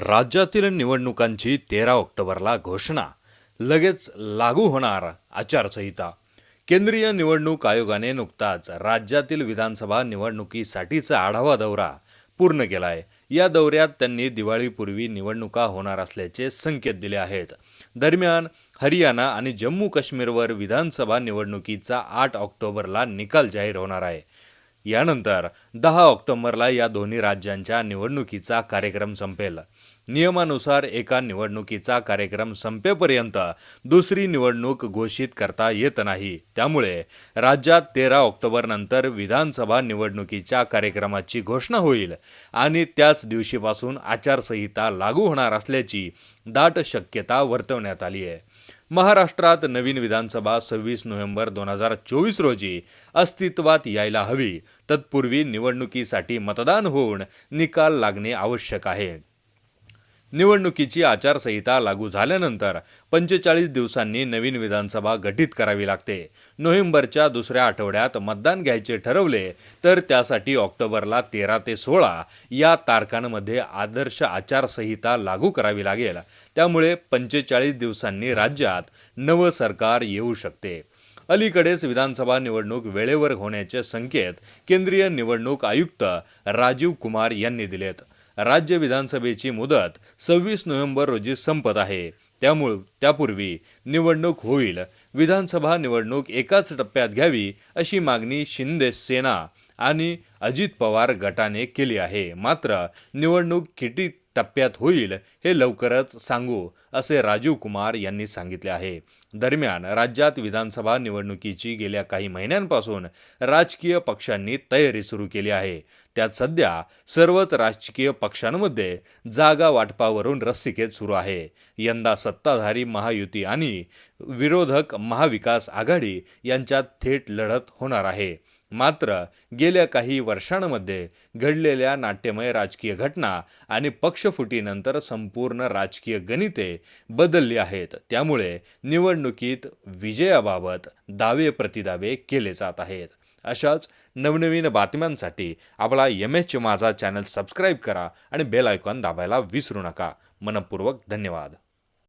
राज्यातील निवडणुकांची तेरा ऑक्टोबरला घोषणा. लगेच लागू होणार आचारसंहिता. केंद्रीय निवडणूक आयोगाने नुकताच राज्यातील विधानसभा निवडणुकीसाठीचा आढावा दौरा पूर्ण केला आहे या दौऱ्यात त्यांनी दिवाळीपूर्वी निवडणुका होणार असल्याचे संकेत दिले आहेत. दरम्यान हरियाणा आणि जम्मू काश्मीरवर विधानसभा निवडणुकीचा आठ ऑक्टोबरला निकाल जाहीर होणार आहे. यानंतर दहा ऑक्टोबरला या दोन्ही राज्यांच्या निवडणुकीचा कार्यक्रम संपेल. नियमानुसार एका निवडणुकीचा कार्यक्रम संपेपर्यंत दुसरी निवडणूक घोषित करता येत नाही. त्यामुळे राज्यात तेरा ऑक्टोबरनंतर विधानसभा निवडणुकीच्या कार्यक्रमाची घोषणा होईल आणि त्याच दिवशीपासून आचारसंहिता लागू होणार असल्याची दाट शक्यता वर्तवण्यात आली आहे. महाराष्ट्रात नवीन विधानसभा सव्वीस नोव्हेंबर दोन हजार चोवीस रोजी अस्तित्वात यायला हवी. तत्पूर्वी निवडणुकीसाठी मतदान होऊन निकाल लागणे आवश्यक आहे. निवडणुकीची आचारसंहिता लागू झाल्यानंतर पंचेचाळीस दिवसांनी नवीन विधानसभा गठीत करावी लागते. नोव्हेंबरच्या दुसऱ्या आठवड्यात मतदान घ्यायचे ठरवले तर त्यासाठी ऑक्टोबरला तेरा ते सोळा या तारखांमध्ये आदर्श आचारसंहिता लागू करावी लागेल. त्यामुळे पंचेचाळीस दिवसांनी राज्यात नवं सरकार येऊ शकते. अलीकडेच विधानसभा निवडणूक वेळेवर होण्याचे संकेत केंद्रीय निवडणूक आयुक्त राजीव कुमार यांनी दिलेत. राज्य विधानसभेची मुदत सव्वीस नोव्हेंबर रोजी संपत आहे. त्यामुळे त्यापूर्वी निवडणूक होईल. विधानसभा निवडणूक एकाच टप्प्यात घ्यावी अशी मागणी शिंदे सेना आणि अजित पवार गटाने केली आहे. मात्र निवडणूक किती टप्प्यात होईल हे लवकरच सांगू असे राजीव कुमार यांनी सांगितले आहे. दरम्यान राज्यात विधानसभा निवडणुकीची गेल्या काही महिन्यांपासून राजकीय पक्षांनी तयारी सुरू केली आहे. त्यात सध्या सर्वच राजकीय पक्षांमध्ये जागा वाटपावरून रस्सिकेत सुरू आहे. यंदा सत्ताधारी महायुती आणि विरोधक महाविकास आघाडी यांच्यात थेट लढत होणार आहे. मात्र गेल्या काही वर्षांमध्ये घडलेल्या नाट्यमय राजकीय घटना आणि पक्षफुटीनंतर संपूर्ण राजकीय गणिते बदलली आहेत. त्यामुळे निवडणुकीत विजयाबाबत दावे प्रतिदावे केले जात आहेत. अशाच नवनवीन बातम्यांसाठी आपला M H Majha channel subscribe करा आणि बेल आयकॉन दाबायला विसरू नका. मनपूर्वक धन्यवाद.